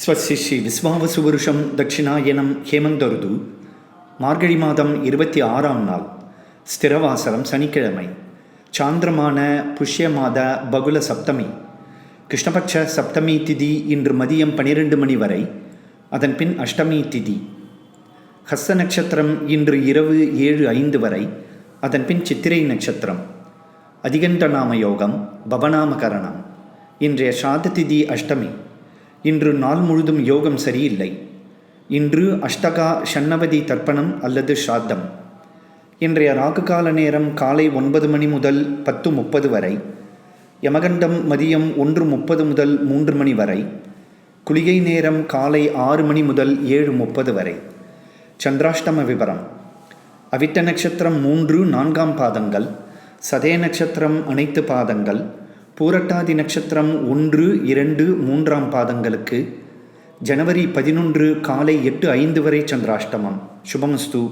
ஸ்வஸ்ய ஸ்ரீ விஸ்வாவசுவருஷம் தட்சிணாயனம் ஹேமந்தருது. மார்கழி மாதம் இருபத்தி ஆறாம் நாள் ஸ்திரவாசரம் சனிக்கிழமை சாந்திரமான புஷ்ய மாத பகுல சப்தமி. கிருஷ்ணபட்ச சப்தமி திதி இன்று மதியம் பனிரெண்டு மணி வரை அதன் பின் அஷ்டமி திதி. ஹஸ்த நட்சத்திரம் இன்று இரவு ஏழு ஐந்து வரை அதன் பின் சித்திரை நட்சத்திரம். அதிகண்ட நாம யோகம் பவநாமகரணம் இன்றைய சாத திதி அஷ்டமி. இன்று நாள் முழுதும் யோகம் சரியில்லை. இன்று அஷ்டகா ஷண்ணவதி தர்ப்பணம் அல்லது ஸ்ராத்தம் இன்றைய ராகுகால நேரம் காலை ஒன்பது மணி முதல் பத்து முப்பது வரை. யமகண்டம் மதியம் ஒன்று முப்பது முதல் மூன்று மணி வரை. குளிகை நேரம் காலை ஆறு மணி முதல் ஏழு முப்பது வரை. சந்திராஷ்டம விவரம் அவிட்ட நட்சத்திரம் மூன்று நான்காம் பாதங்கள். சதய நட்சத்திரம் அனைத்து பாதங்கள். பூரட்டாதி நட்சத்திரம் ஒன்று இரண்டு மூன்றாம் பாதங்களுக்கு ஜனவரி பதினொன்று காலை எட்டு ஐந்து வரை சந்திராஷ்டமம். சுபமஸ்து.